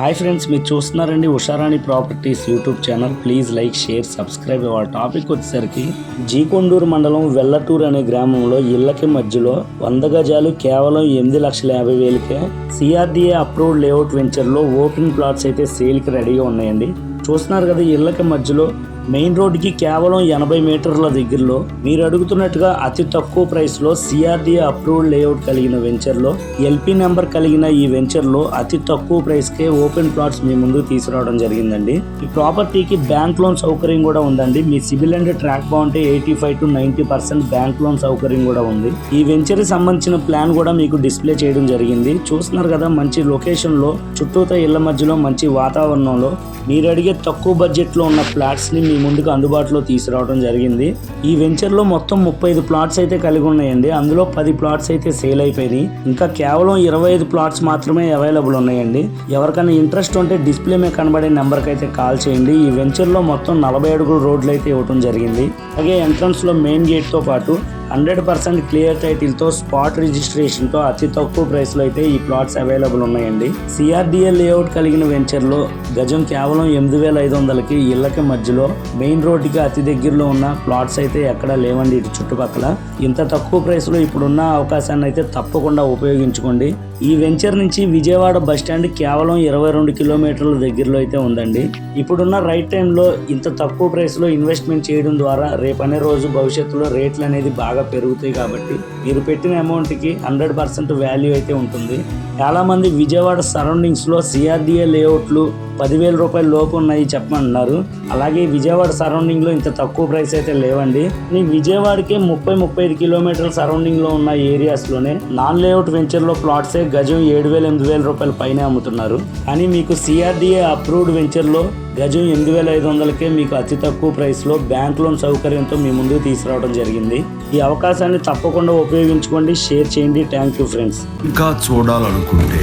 Hi friends మీరు చూస్తున్నారండి Usharani properties YouTube channel. Please like share subscribe. వాళ్ళ topic వచ్చేసరికి జీకొండూరు మండలం వెల్లటూరు అనే గ్రామంలో ఇళ్ళకి మధ్యలో వంద గజాలు కేవలం ఎనిమిది లక్షల యాభై వేలకే సిఆర్డిఏ అప్రూవ్డ్ లేఅవుట్ వెంచర్లో ఓపెన్ ప్లాట్స్ అయితే సేల్కి రెడీగా ఉన్నాయండి. చూస్తున్నారు కదా ఇళ్ళకి మధ్యలో మెయిన్ రోడ్డుకి కేవలం ఎనభై మీటర్ల దగ్గరలో మీరు అడుగుతున్నట్టుగా అతి తక్కువ ప్రైస్లో సిఆర్డిఏ అప్రూవ్డ్ లేఅవుట్ కలిగిన వెంచర్లో ఎల్పీ నెంబర్ కలిగిన ఈ వెంచర్లో అతి తక్కువ ప్రైస్కే ఓపెన్ ప్లాట్స్ మీ ముందుకు తీసుకురావడం జరిగిందండి. ఈ ప్రాపర్టీకి బ్యాంక్ లోన్ సౌకర్యం కూడా ఉందండి. మీ సిబిల్ అండ్ ట్రాక్ బాగుంటే eighty five to ninety percent bank loan సౌకర్యం కూడా ఉంది. ఈ వెంచర్ సంబంధించిన ప్లాన్ కూడా మీకు డిస్ప్లే చేయడం జరిగింది. చూస్తున్నారు కదా మంచి లొకేషన్లో చుట్టూతో ఇళ్ళ మధ్యలో మంచి వాతావరణంలో మీరు అడిగే తక్కువ బడ్జెట్లో ఉన్న ఫ్లాట్స్ని మీ ముందుకు అందుబాటులో తీసుకురావడం జరిగింది. ఈ వెంచర్లో మొత్తం ముప్పై ఐదు ప్లాట్స్ అయితే కలిగి ఉన్నాయండి. అందులో పది ప్లాట్స్ అయితే సేల్ అయిపోయినాయి. ఇంకా కేవలం ఇరవై ఐదు ప్లాట్స్ మాత్రమే అవైలబుల్ ఉన్నాయండి. ఎవరికైనా ఇంట్రెస్ట్ ఉంటే డిస్ప్లే మీద కనబడే నెంబర్కి అయితే కాల్ చేయండి. ఈ వెంచర్లో మొత్తం నలభై అడుగుల రోడ్లు అయితే ఇవ్వడం జరిగింది. అలాగే ఎంట్రన్స్లో మెయిన్ గేట్తో పాటు హండ్రెడ్ పర్సెంట్ క్లియర్ టైటిల్తో స్పాట్ రిజిస్ట్రేషన్తో అతి తక్కువ ప్రైస్లో అయితే ఈ ప్లాట్స్ అవైలబుల్ ఉన్నాయండి. సిఆర్డిఎల్ లేఅవుట్ కలిగిన వెంచర్లో గజం కేవలం ఎనిమిది వేల ఐదు వందలకి ఇళ్ళకి మధ్యలో మెయిన్ రోడ్డుకి అతి దగ్గరలో ఉన్న ప్లాట్స్ అయితే ఎక్కడా లేవండి ఇటు చుట్టుపక్కల. ఇంత తక్కువ ప్రైస్లో ఇప్పుడున్న అవకాశాన్ని అయితే తప్పకుండా ఉపయోగించుకోండి. ఈ వెంచర్ నుంచి విజయవాడ బస్ స్టాండ్ కేవలం ఇరవై రెండు కిలోమీటర్ల దగ్గరలో అయితే ఉందండి. ఇప్పుడున్న రైట్ టైంలో ఇంత తక్కువ ప్రైస్లో ఇన్వెస్ట్మెంట్ చేయడం ద్వారా రేపనే రోజు భవిష్యత్తులో రేట్లు అనేది బాగా పెరుగుతాయి కాబట్టి మీరు పెట్టిన అమౌంట్కి హండ్రెడ్ పర్సెంట్ వాల్యూ అయితే ఉంటుంది. చాలామంది విజయవాడ సరౌండింగ్స్లో సిఆర్డిఏ లేఅవుట్లు పదివేల రూపాయల లోపు ఉన్నాయి చెప్పమన్నారు అలాగే విజయవాడ సరౌండింగ్లో ఇంత తక్కువ ప్రైస్ అయితే లేవండి. నేను విజయవాడకే ముప్పై ముప్పై ఐదు కిలోమీటర్ల సరౌండింగ్లో ఉన్న ఏరియాస్లోనే నాన్ లేఅవుట్ వెంచర్లో ప్లాట్సే గజం ఏడు వేల ఎనిమిది వేల రూపాయల పైన అమ్ముతున్నారు. కానీ మీకు సిఆర్డిఏ అప్రూవ్డ్ వెంచర్లో గజం ఎనిమిది వేల ఐదు వందలకే మీకు అతి తక్కువ ప్రైస్లో బ్యాంక్ లోన్ సౌకర్యంతో మీ ముందుకు తీసుకురావడం జరిగింది. ఈ అవకాశాన్ని తప్పకుండా ఉపయోగించుకోండి. షేర్ చేయండి. థ్యాంక్ యూ ఫ్రెండ్స్ ఇంకా చూడాలనుకుంటే